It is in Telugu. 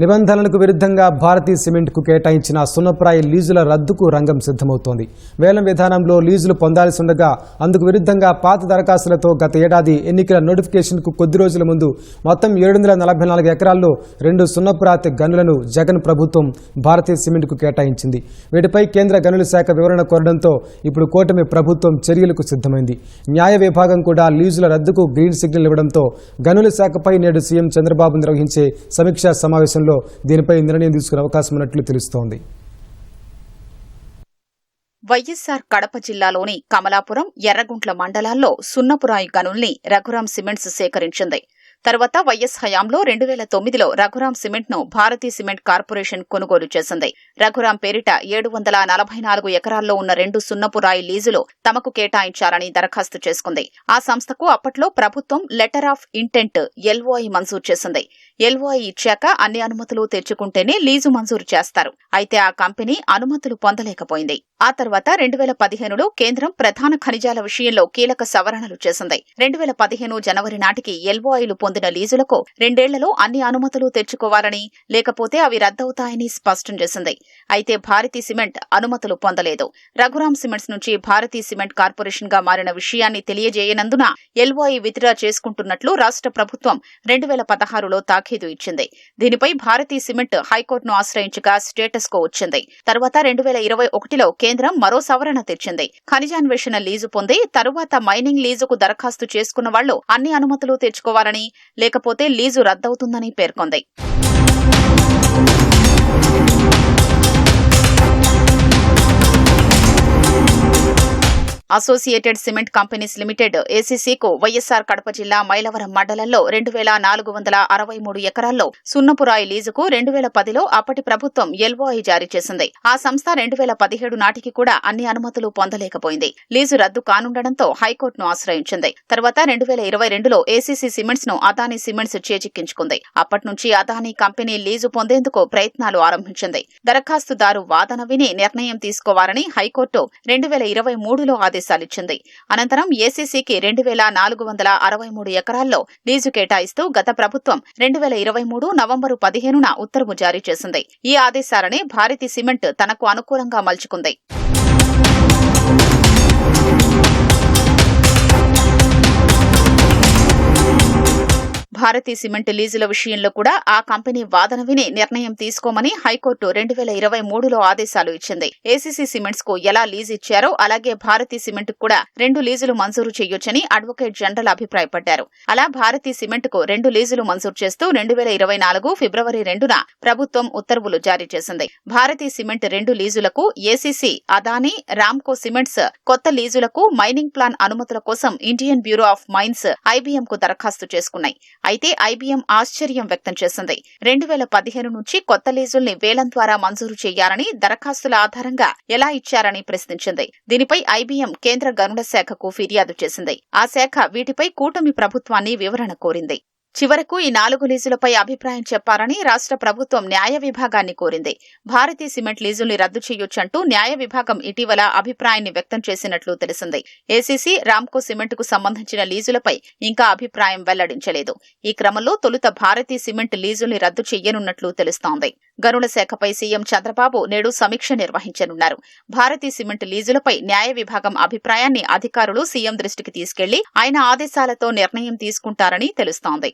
నిబంధనలకు విరుద్ధంగా భారతీ సిమెంట్కు కేటాయించిన సున్నప్రాయ లీజుల రద్దుకు రంగం సిద్ధమవుతోంది. వేలం విధానంలో లీజులు పొందాల్సి ఉండగా అందుకు విరుద్ధంగా పాత దరఖాస్తులతో గత ఏడాది ఎన్నికల నోటిఫికేషన్కు కొద్ది రోజుల ముందు మొత్తం ఏడు వందల నలభై నాలుగు ఎకరాల్లో రెండు సున్నప్రాతి గనులను జగన్ ప్రభుత్వం భారతీ సిమెంట్కు కేటాయించింది. వీటిపై కేంద్ర గనుల శాఖ వివరణ కోరడంతో ఇప్పుడు కూటమి ప్రభుత్వం చర్యలకు సిద్ధమైంది. న్యాయ విభాగం కూడా లీజుల రద్దుకు గ్రీన్ సిగ్నల్ ఇవ్వడంతో గనుల శాఖపై నేడు సీఎం చంద్రబాబు నిర్వహించే సమీక్షా సమావేశంలో దీనిపై నిర్ణయం తీసుకునే అవకాశం ఉన్నట్లు తెలుస్తోంది. వైఎస్సార్ కడప జిల్లాలోని కమలాపురం ఎర్రగుంట్ల మండలాల్లో సున్నపురాయి గనుల్ని రఘురాం సిమెంట్స్ సేకరించింది. తర్వాత వైఎస్ హయాంలో రెండు వేల తొమ్మిదిలో రఘురాం సిమెంట్ను భారతీ సిమెంట్ కార్పొరేషన్ కొనుగోలు చేసింది. రఘురాం పేరిట ఏడు వందల నలభై నాలుగు ఎకరాల్లో ఉన్న రెండు సున్నపు రాయి లీజులు తమకు కేటాయించాలని దరఖాస్తు చేసుకుంది. ఆ సంస్థకు అప్పట్లో ప్రభుత్వం లెటర్ ఆఫ్ ఇంటెంట్ ఎల్ఓఐ మంజూరు చేసింది. ఎల్ఓఐ ఇచ్చాక అన్ని అనుమతులు తెచ్చుకుంటేనే లీజు మంజూరు చేస్తారు. అయితే ఆ కంపెనీ అనుమతులు పొందలేకపోయింది. ఆ తర్వాత రెండు వేల పదిహేనులో కేంద్రం ప్రధాన ఖనిజాల విషయంలో కీలక సవరణలు చేసింది. రెండు వేల పదిహేను జనవరి నాటికి ఎల్ఓఐలు పొందిన లీజులకు రెండేళ్ళలో అన్ని అనుమతులు తెచ్చుకోవాలని లేకపోతే అవి రద్దవుతాయని స్పష్టం చేసింది. అయితే భారతీ సిమెంట్ అనుమతులు పొందలేదు. రఘురాం సిమెంట్స్ నుంచి భారతీ సిమెంట్ కార్పొరేషన్గా మారిన విషయాన్ని తెలియజేయనందున ఎల్ఓఐ విత్డ్రా చేసుకుంటున్నట్లు రాష్ట్ర ప్రభుత్వం రెండు వేల పదహారులో తాఖీదు ఇచ్చింది. దీనిపై భారతీ సిమెంట్ హైకోర్టును ఆశ్రయించగా స్టేటస్ కో వచ్చింది. తర్వాత రెండు వేల ఇరవై ఒకటిలో కేంద్రం మరో సవరణ తెచ్చింది. ఖనిజాన్వేషణ లీజు పొంది తరువాత మైనింగ్ లీజుకు దరఖాస్తు చేసుకున్న వాళ్ళు అన్ని అనుమతులు తెచ్చుకోవాలని లేకపోతే లీజు రద్దవుతుందని పేర్కొంది. అసోసియేటెడ్ సిమెంట్ కంపెనీస్ లిమిటెడ్ ఏసీసీకు వైఎస్సార్ కడప జిల్లా మైలవరం మండలంలో రెండు వేల నాలుగు వందల అరవై మూడు ఎకరాల్లో సున్నపురాయి లీజుకు రెండు వేల పదిలో అప్పటి ప్రభుత్వం ఎల్ఓఐ జారీ చేసింది. ఆ సంస్థ రెండు వేల పదిహేడు నాటికి కూడా అన్ని అనుమతులు పొందలేకపోయింది. లీజు రద్దు కానుండడంతో హైకోర్టును ఆశ్రయించింది. తర్వాత రెండు వేల ఇరవై రెండులో ఏసీసీ సిమెంట్స్ను అదానీ సిమెంట్స్ చేజిక్కించుకుంది. అప్పటి నుంచి అదానీ కంపెనీ లీజు పొందేందుకు ప్రయత్నాలు ఆరంభించింది. దరఖాస్తుదారు వాదన విని నిర్ణయం తీసుకోవాలని హైకోర్టు రెండు వేల ఇరవై మూడులో ఆదేశాలిచ్చింది అనంతరం ఏసీసీకి రెండు వేల నాలుగు వందల అరవై మూడు ఎకరాల్లో లీజు కేటాయిస్తూ గత ప్రభుత్వం రెండు వేల ఇరవై మూడు నవంబరు పదిహేనున ఉత్తర్వు జారీ చేసింది. ఈ ఆదేశాలనే భారతీ సిమెంట్ తనకు అనుకూలంగా మలుచుకుంది. భారతీ సిమెంట్ లీజుల విషయంలో కూడా ఆ కంపెనీ వాదన విని నిర్ణయం తీసుకోమని హైకోర్టు రెండు వేల ఇరవై మూడులో ఆదేశాలు ఇచ్చింది. ఏసీసీ సిమెంట్స్కు ఎలా లీజు ఇచ్చారో అలాగే భారతీ సిమెంట్ కూడా రెండు లీజులు మంజూరు చేయొచ్చని అడ్వకేట్ జనరల్ అభిప్రాయపడ్డారు. అలా భారతీ సిమెంట్కు రెండు లీజులు మంజూరు చేస్తూ రెండు వేల ఇరవై నాలుగు ఫిబ్రవరి రెండున ప్రభుత్వం ఉత్తర్వులు జారీ చేసింది. భారతీ సిమెంట్ రెండు లీజులకు ఏసీసీ అదానీ రామ్కో సిమెంట్స్ కొత్త లీజులకు మైనింగ్ ప్లాన్ అనుమతుల కోసం Indian bureau of mines IBM కు దరఖాస్తు చేసుకున్నాయి. అయితే ఐబీఎం ఆశ్చర్యం వ్యక్తం చేసింది. రెండు వేల పదిహేను నుంచి కొత్త లీజుల్ని వేలం ద్వారా మంజూరు చేయాలని దరఖాస్తుల ఆధారంగా ఎలా ఇచ్చారని ప్రశ్నించింది. దీనిపై ఐబీఎం కేంద్ర గనుల శాఖకు ఫిర్యాదు చేసింది. ఆ శాఖ వీటిపై కూటమి ప్రభుత్వాన్ని వివరణ కోరింది. చివరకు ఈ నాలుగు లీజులపై అభిప్రాయం చెప్పాలని రాష్ట్ర ప్రభుత్వం న్యాయ విభాగాన్ని కోరింది. భారతీ సిమెంట్ లీజుల్ని రద్దు చేయొచ్చంటూ న్యాయ విభాగం ఇటీవల అభిప్రాయాన్ని వ్యక్తం చేసినట్లు తెలిసింది. ఏసీసీ రామ్కో సిమెంట్కు సంబంధించిన లీజులపై ఇంకా అభిప్రాయం వెల్లడించలేదు. ఈ క్రమంలో తొలుత భారతీ సిమెంట్ లీజుల్ని రద్దు చేయనున్నట్లు తెలుస్తోంది. గనుల శాఖపై సీఎం చంద్రబాబు నేడు సమీక్ష నిర్వహించనున్నారు. భారతీ సిమెంట్ లీజులపై న్యాయ విభాగం అభిప్రాయాన్ని అధికారులు సీఎం దృష్టికి తీసుకెళ్ళి ఆయన ఆదేశాలతో నిర్ణయం తీసుకుంటారని తెలుస్తోంది.